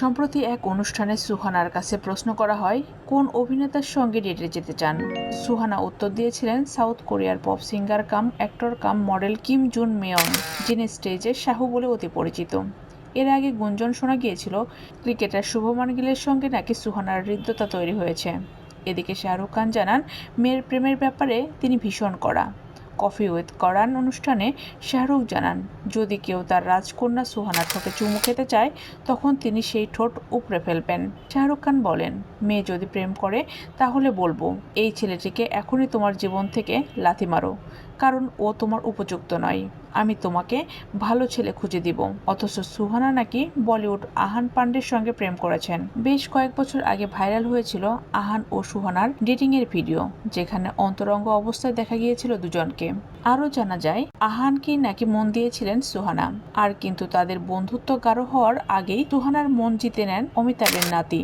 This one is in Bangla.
সম্প্রতি এক অনুষ্ঠানে সুহানার কাছে প্রশ্ন করা হয়, কোন অভিনেতার সঙ্গে ডেটে যেতে চান? সুহানা উত্তর দিয়েছিলেন, সাউথ কোরিয়ার pop singer cum, actor cum, model Kim Jun Myeong যিনি স্টেজে শাহু বলে অতি পরিচিত। এর আগে গুঞ্জন শোনা গিয়েছিল, ক্রিকেটার শুভমান গিলের সঙ্গে নাকি সুহানার হৃদ্যতা তৈরি হয়েছে। এদিকে শাহরুখ খান জানান, মেয়ের প্রেমের ব্যাপারে তিনি ভীষণ কড়া। কফি উইথ করান অনুষ্ঠানে শাহরুখ জানান, যদি কেউ তার রাজকন্যা সুহানার ঠোঁটে চুমু খেতে চায়, তখন তিনি সেই ঠোঁট উপড়ে ফেলবেন। শাহরুখ খান বলেন, মেয়ে যদি প্রেম করে, তাহলে বলব, এই ছেলেটিকে এখনই তোমার জীবন থেকে লাথি মারো, কারণ ও তোমার উপযুক্ত নয়। আমি তোমাকে ভালো ছেলে খুঁজে দিব। অথচ সুহানা নাকি বলিউড আহান পান্ডের সঙ্গে প্রেম করেছেন। বেশ কয়েক বছর আগে ভাইরাল হয়েছিল আহান ও সুহানার ডেটিং এর ভিডিও, যেখানে অন্তরঙ্গ অবস্থায় দেখা গিয়েছিল দুজনকে। আরও জানা যায়, আহানকে নাকি মন দিয়েছিলেন সুহানা। আর কিন্তু তাদের বন্ধুত্ব গাঢ় হওয়ার আগেই সুহানার মন জিতে নেন অমিতাভের নাতি।